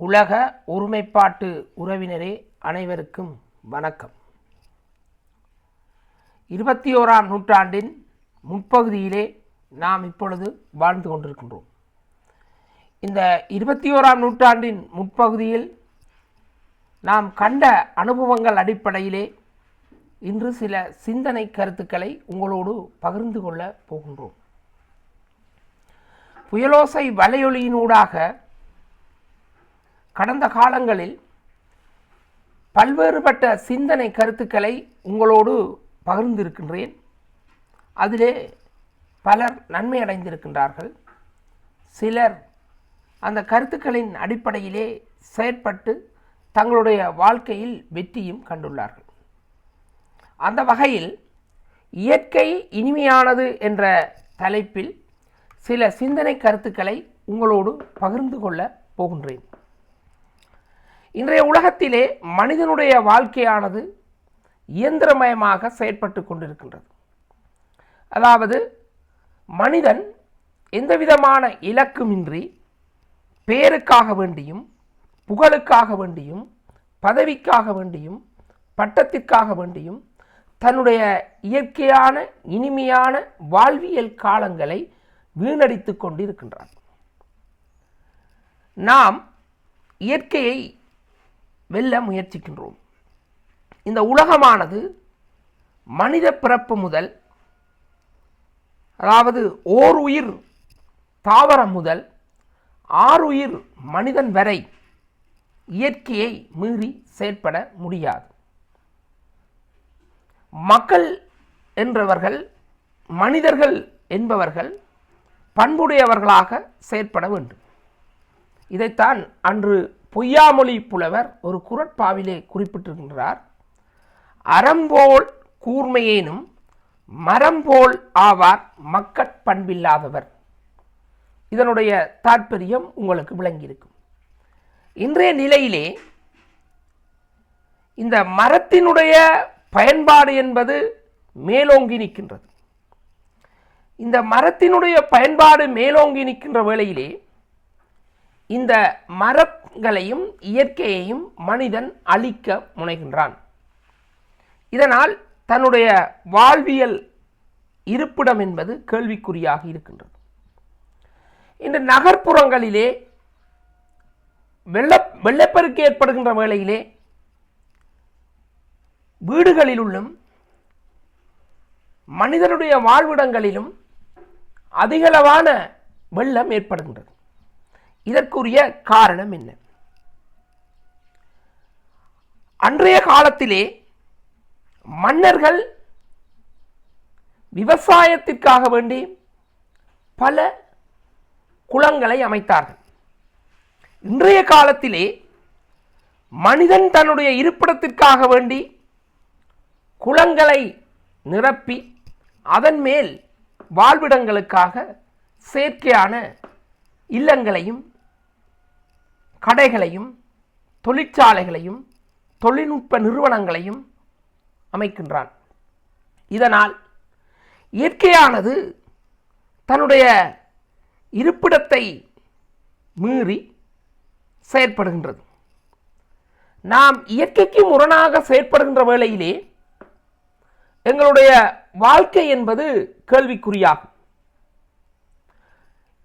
உலக ஒருமைப்பாட்டு உறவினரே அனைவருக்கும் வணக்கம். இருபத்தி ஓராம் நூற்றாண்டின் முற்பகுதியிலே நாம் இப்பொழுது வாழ்ந்து கொண்டிருக்கின்றோம். இந்த இருபத்தி ஓராம் நூற்றாண்டின் முற்பகுதியில் நாம் கண்ட அனுபவங்கள் அடிப்படையிலே இன்று சில சிந்தனை கருத்துக்களை உங்களோடு பகிர்ந்து கொள்ள போகின்றோம். புயலோசை வலையொலியினூடாக கடந்த காலங்களில் பல்வேறுபட்ட சிந்தனை கருத்துக்களை உங்களோடு பகிர்ந்திருக்கின்றேன். அதிலே பலர் நன்மை அடைந்திருக்கின்றார்கள். சிலர் அந்த கருத்துக்களின் அடிப்படையிலே செயற்பட்டு தங்களுடைய வாழ்க்கையில் வெற்றியும் கண்டுள்ளார்கள். அந்த வகையில் இயற்கை இனிமையானது என்ற தலைப்பில் சில சிந்தனை கருத்துக்களை உங்களோடு பகிர்ந்து கொள்ள போகின்றேன். இன்றைய உலகத்திலே மனிதனுடைய வாழ்க்கையானது இயந்திரமயமாக செயற்பட்டு கொண்டிருக்கின்றது. அதாவது மனிதன் எந்தவிதமான இலக்குமின்றி பேருக்காக வேண்டியும் புகழுக்காக வேண்டியும் பதவிக்காக வேண்டியும் பட்டத்திற்காக வேண்டியும் தன்னுடைய இயற்கையான இனிமையான வாழ்வியல் காலங்களை வீணடித்து கொண்டிருக்கின்றார் நாம் இயற்கையை வெல்ல முயற்சிக்கின்றோம். இந்த உலகமானது மனித பிறப்பு முதல் அதாவது ஓர் உயிர் தாவரம் முதல் ஆறுயிர் மனிதன் வரை இயற்கையை மீறி செயற்பட முடியாது. மக்கள் என்றவர்கள் மனிதர்கள் என்பவர்கள் பண்புடையவர்களாக செயற்பட வேண்டும். இதைத்தான் அன்று பொய்யாமொழி புலவர் ஒரு குரட்பாவிலே குறிப்பிட்டிருக்கின்றார். அறம்போல் கூர்மையேனும் மரம்போல் ஆவார் மக்கட் பண்பில்லாதவர். இதனுடைய தாற்பயம் உங்களுக்கு விளங்கியிருக்கும். இன்றைய நிலையிலே இந்த மரத்தினுடைய பயன்பாடு என்பது மேலோங்கி நிற்கின்றது. இந்த மரத்தினுடைய பயன்பாடு மேலோங்கி நிற்கின்ற வேளையிலே இந்த வளங்களையும் இயற்கையையும் மனிதன் அழிக்க முனைகின்றான். இதனால் தன்னுடைய வாழ்வியல் இருப்பிடம் என்பது கேள்விக்குறியாக இருக்கின்றது. இந்த நகர்ப்புறங்களிலே வெள்ள வெள்ளப்பெருக்கு ஏற்படுகின்ற வேளையிலே வீடுகளிலுள்ளும் மனிதனுடைய வாழ்விடங்களிலும் அதிகளவான வெள்ளம் ஏற்படுகின்றது. இதற்குரிய காரணம் என்ன? அன்றைய காலத்திலே மன்னர்கள் விவசாயத்திற்காக வேண்டி பல குளங்களை அமைத்தார்கள். இன்றைய காலத்திலே மனிதன் தன்னுடைய இருப்பிடத்திற்காக வேண்டி குளங்களை நிரப்பி அதன் மேல் வாழ்விடங்களுக்காக செயற்கையான இல்லங்களையும் கடைகளையும் தொழிற்சாலைகளையும் தொழில்நுட்ப நிறுவனங்களையும் அமைக்கின்றான். இதனால் இயற்கையானது தன்னுடைய இருப்பிடத்தை மீறி செயற்படுகின்றது. நாம் இயற்கைக்கு முரணாக செயற்படுகின்ற வேளையிலே எங்களுடைய வாழ்க்கை என்பது கேள்விக்குறியாகும்.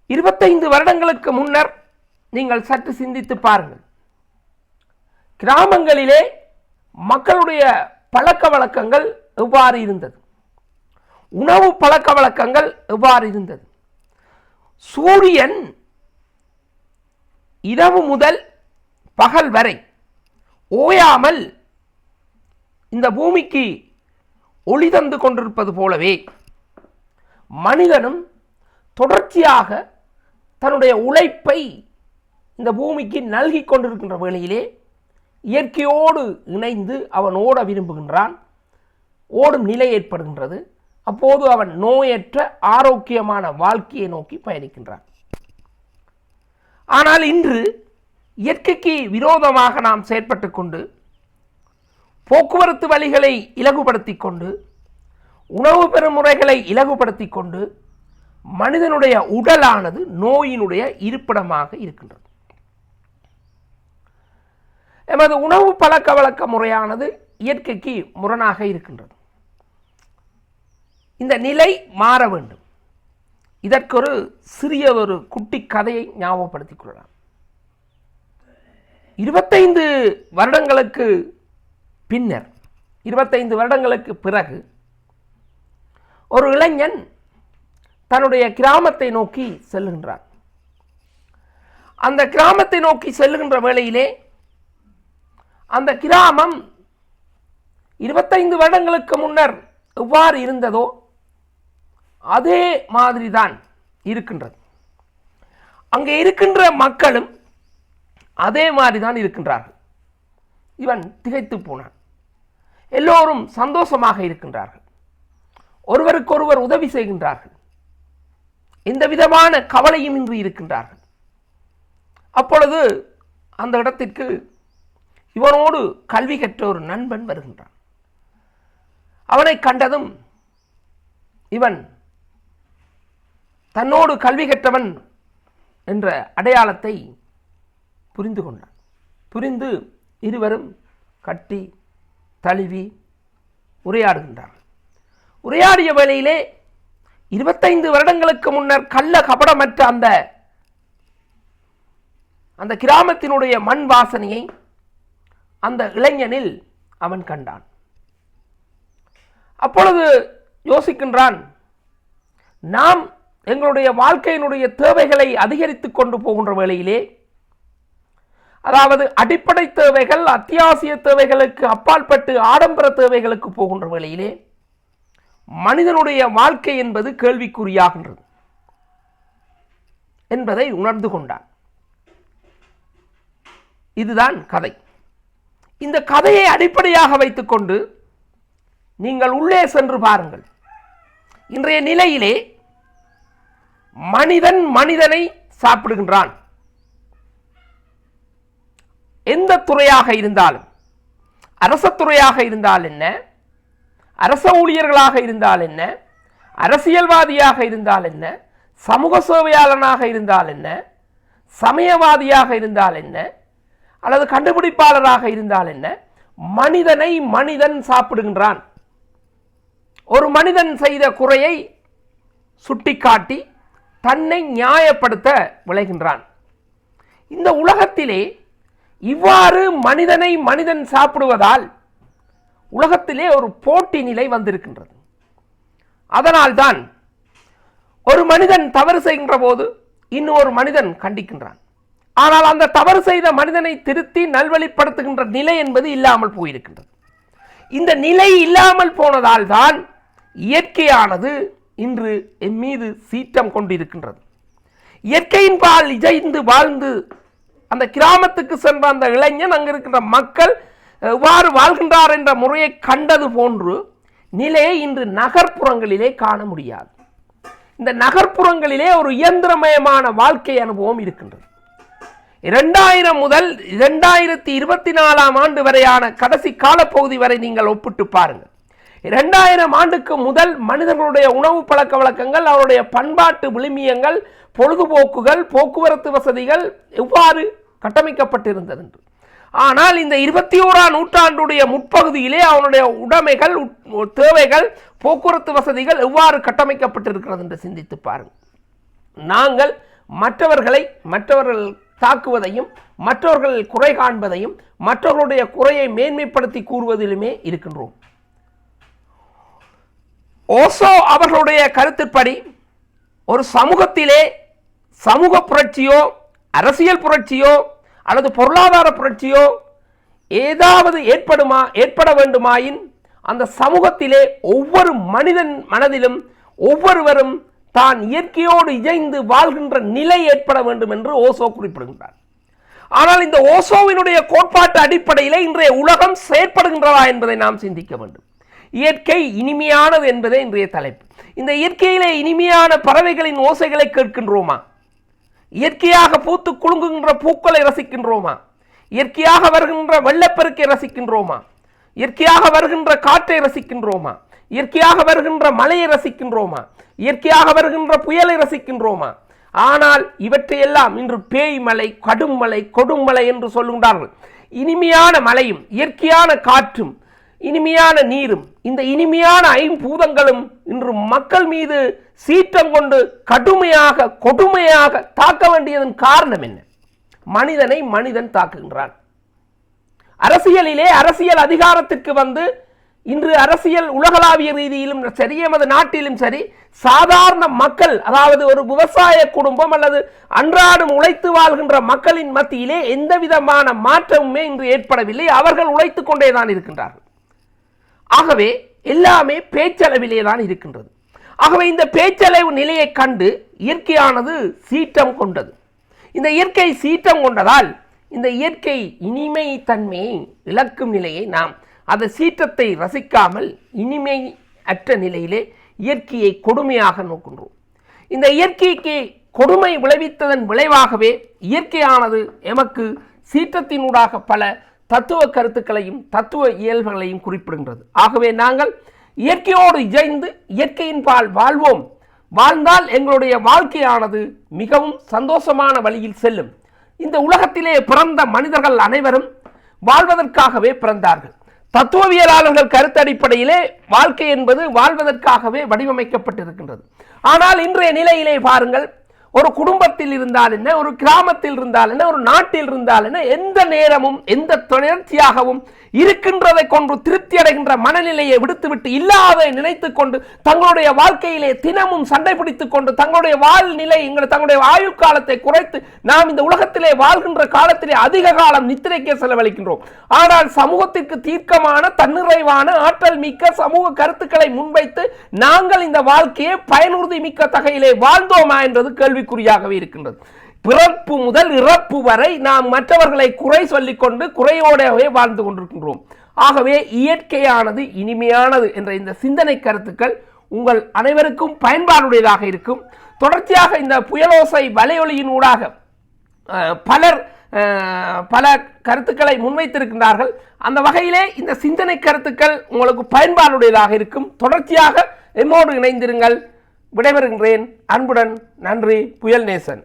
இருபத்தைந்து வருடங்களுக்கு முன்னர் நீங்கள் சற்று சிந்தித்து பாருங்கள். கிராமங்களிலே மக்களுடைய பழக்க வழக்கங்கள் எவ்வாறு இருந்தது? உணவு பழக்க வழக்கங்கள் எவ்வாறு இருந்தது? சூரியன் இரவு முதல் பகல் வரை ஓயாமல் இந்த பூமிக்கு ஒளி தந்து கொண்டிருப்பது போலவே மனிதனும் தொடர்ச்சியாக தன்னுடைய உழைப்பை இந்த பூமிக்கு நல்கி கொண்டிருக்கின்ற வேளையிலே இயற்கையோடு இணைந்து அவன் ஓட விரும்புகின்றான். ஓடும் நிலை ஏற்படுகின்றது. அப்போது அவன் நோயற்ற ஆரோக்கியமான வாழ்க்கையை நோக்கி பயணிக்கின்றான். ஆனால் இன்று இயற்கைக்கு விரோதமாக நாம் செயற்பட்டு கொண்டு போக்குவரத்து வழிகளை இலகுபடுத்தி கொண்டு உணவு பெறும் முறைகளை இலகுபடுத்தி கொண்டு மனிதனுடைய உடலானது நோயினுடைய இருப்பிடமாக இருக்கின்றது. எமது உணவு பழக்க வழக்க முறையானது இயற்கைக்கு முரணாக இருக்கின்றது. இந்த நிலை மாற வேண்டும். இதற்கொரு சிறிய ஒரு குட்டி கதையை ஞாபகப்படுத்திக் கொள்ளலாம். இருபத்தைந்து வருடங்களுக்கு பின்னர் இருபத்தைந்து வருடங்களுக்கு பிறகு ஒரு இளைஞன் தன்னுடைய கிராமத்தை நோக்கி செல்லுகின்றார் அந்த கிராமத்தை நோக்கி செல்லுகின்ற வேளையிலே அந்த கிராமம் இருபத்தைந்து வருடங்களுக்கு முன்னர் எவ்வாறு இருந்ததோ அதே மாதிரி தான் இருக்கின்றது. அங்கே இருக்கின்ற மக்களும் அதே மாதிரி தான் இருக்கின்றார்கள். இவன் திகைத்து போனான். எல்லோரும் சந்தோஷமாக இருக்கின்றார்கள். ஒருவருக்கொருவர் உதவி செய்கின்றார்கள். எந்த விதமான கவலையும் இன்றி இருக்கின்றார்கள். அப்பொழுது அந்த இடத்திற்கு இவனோடு கல்வி கற்ற ஒரு நண்பன் வருகின்றான். அவனை கண்டதும் இவன் தன்னோடு கல்வி கற்றவன் என்ற அடையாளத்தை புரிந்து கொண்டான். புரிந்து இருவரும் கட்டி தழுவி உரையாடுகின்றார்கள் உரையாடிய வேளையிலே இருபத்தைந்து வருடங்களுக்கு முன்னர் கள்ள கபடமற்ற அந்த அந்த கிராமத்தினுடைய மண் வாசனையை அந்த இளைஞனில் அவன் கண்டான். அப்பொழுது யோசிக்கின்றான் நாம் எங்களுடைய வாழ்க்கையினுடைய தேவைகளை அதிகரித்து கொண்டு போகின்ற வேளையிலே அதாவது அடிப்படை தேவைகள் அத்தியாவசிய தேவைகளுக்கு அப்பாற்பட்டு ஆடம்பர தேவைகளுக்கு போகின்ற வேளையிலே மனிதனுடைய வாழ்க்கை என்பது கேள்விக்குறியாகின்றது என்பதை உணர்ந்து கொண்டான். இதுதான் கதை. இந்த கதையை அடிப்படையாக வைத்துக்கொண்டு நீங்கள் உள்ளே சென்று பாருங்கள். இன்றைய நிலையிலே மனிதன் மனிதனை சாப்பிடுகின்றான். எந்த துறையாக இருந்தாலும் அரச துறையாக இருந்தால் என்ன? அரச ஊழியர்களாக இருந்தால் என்ன? அரசியல்வாதியாக இருந்தால் என்ன? சமூக சேவையாளனாக இருந்தால் என்ன? சமயவாதியாக இருந்தால் என்ன? அல்லது கண்டுபிடிப்பாளராக இருந்தால் என்ன? மனிதனை மனிதன் சாப்பிடுகின்றான். ஒரு மனிதன் செய்த குறையை சுட்டிக்காட்டி தன்னை நியாயப்படுத்த விளைகின்றான். இந்த உலகத்திலே இவ்வாறு மனிதனை மனிதன் சாப்பிடுவதால் உலகத்திலே ஒரு போட்டி நிலை வந்திருக்கின்றது. அதனால்தான் ஒரு மனிதன் தவறு செய்கின்ற போது இன்னொரு மனிதன் கண்டிக்கின்றான். ஆனால் அந்த தவறு செய்த மனிதனை திருத்தி நல்வழிப்படுத்துகின்ற நிலை என்பது இல்லாமல் போயிருக்கின்றது. இந்த நிலை இல்லாமல் போனதால் தான் இயற்கையானது இன்று என் மீது சீற்றம் கொண்டிருக்கின்றது. இயற்கையின் பால் இஜைந்து வாழ்ந்து அந்த கிராமத்துக்கு சென்ற அந்த இளைஞன் அங்கு இருக்கின்ற மக்கள் எவ்வாறு வாழ்கின்றார் என்ற முறையை கண்டது போன்று நிலையை இன்று நகர்ப்புறங்களிலே காண முடியாது. இந்த நகர்ப்புறங்களிலே ஒரு இயந்திரமயமான வாழ்க்கை அனுபவம் இருக்கின்றது. இரண்டாயிரம் முதல் இரண்டாயிரத்தி இருபத்தி நாலாம் ஆண்டு வரையான கடைசி காலப்பகுதி வரை நீங்கள் ஒப்பிட்டு பாருங்கள். இரண்டாயிரம் ஆண்டுக்கு முதல் மனிதர்களுடைய உணவு பழக்க வழக்கங்கள் அவருடைய பண்பாட்டு விழுமியங்கள் பொழுதுபோக்குகள் போக்குவரத்து வசதிகள் எவ்வாறு கட்டமைக்கப்பட்டிருந்தது என்று. ஆனால் இந்த இருபத்தி ஓராம் நூற்றாண்டுடைய முற்பகுதியிலே அவனுடைய உடைமைகள் உட்- தேவைகள் போக்குவரத்து வசதிகள் எவ்வாறு கட்டமைக்கப்பட்டிருக்கிறது என்று சிந்தித்து பாருங்கள். நாங்கள் மற்றவர்களை மற்றவர்கள் தாக்குவதையும் மற்றவர்கள் குறை காண்பதையும் மற்றவர்களுடைய குறையை மேன்மைப்படுத்தி கூறுவதிலுமே இருக்கின்றோம். ஓசோ அவர்களுடைய கருத்துப்படி ஒரு சமூகத்திலே சமூக புரட்சியோ அரசியல் புரட்சியோ அல்லது பொருளாதார புரட்சியோ ஏதாவது ஏற்படுமா ஏற்பட வேண்டுமாயின் அந்த சமூகத்திலே ஒவ்வொரு மனிதன் மனதிலும் ஒவ்வொருவரும் தான் இயற்கையோடு இயைந்து வாழ்கின்ற நிலை ஏற்பட வேண்டும் என்று ஓசோ குறிப்பிடுகின்றார். ஆனால் இந்த ஓசோவினுடைய கோட்பாட்டு அடிப்படையிலே இன்றைய உலகம் செயற்படுகின்றதா என்பதை நாம் சிந்திக்க வேண்டும். இயற்கை இனிமையானது என்பதே இன்றைய தலைப்பு. இந்த இயற்கையிலே இனிமையான பறவைகளின் ஓசைகளை கேட்கின்றோமா? இயற்கையாக பூத்து குலுங்குகின்ற பூக்களை ரசிக்கின்றோமா? இயற்கையாக வருகின்ற வெள்ளப்பெருக்கை ரசிக்கின்றோமா? இயற்கையாக வருகின்ற காற்றை ரசிக்கின்றோமா? இயற்கையாக வருகின்ற மழையை ரசிக்கின்றோமா? இயற்கையாக வருகின்ற புயலை ரசிக்கின்றோமா? ஆனால் இவற்றையெல்லாம் இன்று பேய் மலை கடும் மலை கொடுமலை என்று சொல்லுகின்றார்கள். இனிமையான மலையும் இயற்கையான காற்றும் இனிமையான நீரும் இந்த இனிமையான ஐம்பூதங்களும் இன்று மக்கள் மீது சீற்றம் கொண்டு கடுமையாக கொடுமையாக தாக்க வேண்டியதன் காரணம் என்ன? மனிதனை மனிதன் தாக்குகின்றான். அரசியலிலே அரசியல் அதிகாரத்திற்கு வந்து இன்று அரசியல் உலகளாவிய ரீதியிலும் சரி எமது நாட்டிலும் சரி சாதாரண மக்கள் அதாவது ஒரு விவசாய குடும்பம் அல்லது அன்றாடம் உழைத்து வாழ்கின்ற மக்களின் மத்தியிலே எந்த விதமான மாற்றமுமே இன்று ஏற்படவில்லை. அவர்கள் உழைத்துக் கொண்டேதான் இருக்கின்றார்கள். ஆகவே எல்லாமே பேச்சளவிலே தான் இருக்கின்றது. ஆகவே இந்த பேச்சளவு நிலையை கண்டு இயற்கையானது சீற்றம் கொண்டது. இந்த இயற்கை சீற்றம் கொண்டதால் இந்த இயற்கை இனிமை தன்மையை இழக்கும் நிலையை நாம் அந்த சீற்றத்தை ரசிக்காமல் இனிமை அற்ற நிலையிலே இயற்கையை கொடுமையாக நோக்கின்றோம். இந்த இயற்கைக்கு கொடுமை விளைவித்ததன் விளைவாகவே இயற்கையானது எமக்கு சீற்றத்தினூடாக பல தத்துவ கருத்துக்களையும் தத்துவ இயல்புகளையும் குறிப்பிடுகின்றது. ஆகவே நாங்கள் இயற்கையோடு இணைந்து இயற்கையின் பால் வாழ்வோம். வாழ்ந்தால் எங்களுடைய வாழ்க்கையானது மிகவும் சந்தோஷமான வழியில் செல்லும். இந்த உலகத்திலே பிறந்த மனிதர்கள் அனைவரும் வாழ்வதற்காகவே பிறந்தார்கள். தத்துவவியலாளர்கள் கருத்தடிப்படையிலே வாழ்க்கை என்பது வாழ்வதற்காகவே வடிவமைக்கப்பட்டிருக்கின்றது. ஆனால் இன்றைய நிலையிலே பாருங்கள் ஒரு குடும்பத்தில் இருந்தால் என்ன ஒரு கிராமத்தில் இருந்தால் என்ன ஒரு நாட்டில் இருந்தால் என்ன எந்த நேரமும் எந்த தொடர்ச்சியாகவும் இருக்கின்றதை கொண்டு திருப்தி அடைகின்ற மனநிலையை விடுத்துவிட்டு இல்லாத நினைத்து கொண்டு தங்களுடைய வாழ்க்கையிலே தினமும் சண்டை பிடித்துக் கொண்டு தங்களுடைய வாழ்நிலை எங்கள் தங்களுடைய ஆயுள் காலத்தை குறைத்து நாம் இந்த உலகத்திலே வாழ்கின்ற காலத்திலே அதிக காலம் நித்திரைக்கே செலவழிக்கின்றோம். ஆனால் சமூகத்திற்கு தீர்க்கமான தன்னிறைவான ஆற்றல் மிக்க சமூக கருத்துக்களை முன்வைத்து நாங்கள் இந்த வாழ்க்கையை பயனுறுதி மிக்க தகையிலே வாழ்ந்தோமா என்பது கேள்விக்குறியாகவே இருக்கின்றது. பிறப்பு முதல் இறப்பு வரை நாம் மற்றவர்களை குறை சொல்லிக்கொண்டு குறையோடவே வாழ்ந்து கொண்டிருக்கின்றோம். ஆகவே இயற்கையானது இனிமையானது என்ற இந்த சிந்தனை கருத்துக்கள் உங்கள் அனைவருக்கும் பயன்பாடுடையதாக இருக்கும். தொடர்ச்சியாக இந்த புயலோசை வலையொலியின் ஊடாக பலர் பல கருத்துக்களை முன்வைத்திருக்கின்றார்கள். அந்த வகையிலே இந்த சிந்தனை கருத்துக்கள் உங்களுக்கு பயன்பாடுடையதாக இருக்கும். தொடர்ச்சியாக எம்மோடு இணைந்திருங்கள். விடைபெறுகின்றேன். அன்புடன் நன்றி. புயல் நேசன்.